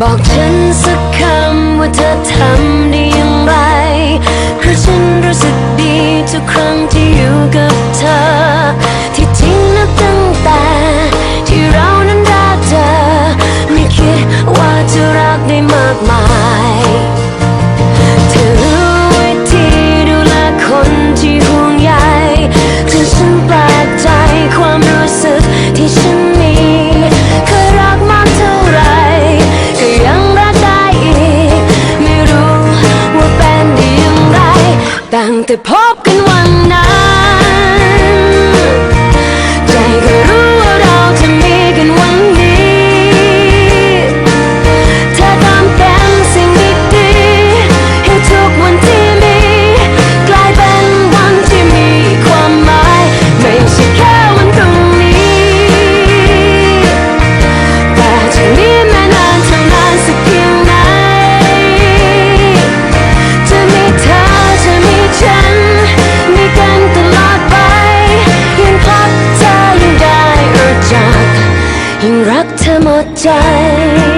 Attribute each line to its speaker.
Speaker 1: บอกฉันสักคำว่าเธอทำได้อย่างไร เพราะฉันรู้สึกดีทุกครั้งที่อยู่กับเธอ ที่จริงนับตั้งแต่ที่เรานั้นได้เจอ ไม่คิดว่าจะรักได้มากมาย Te pop! 心。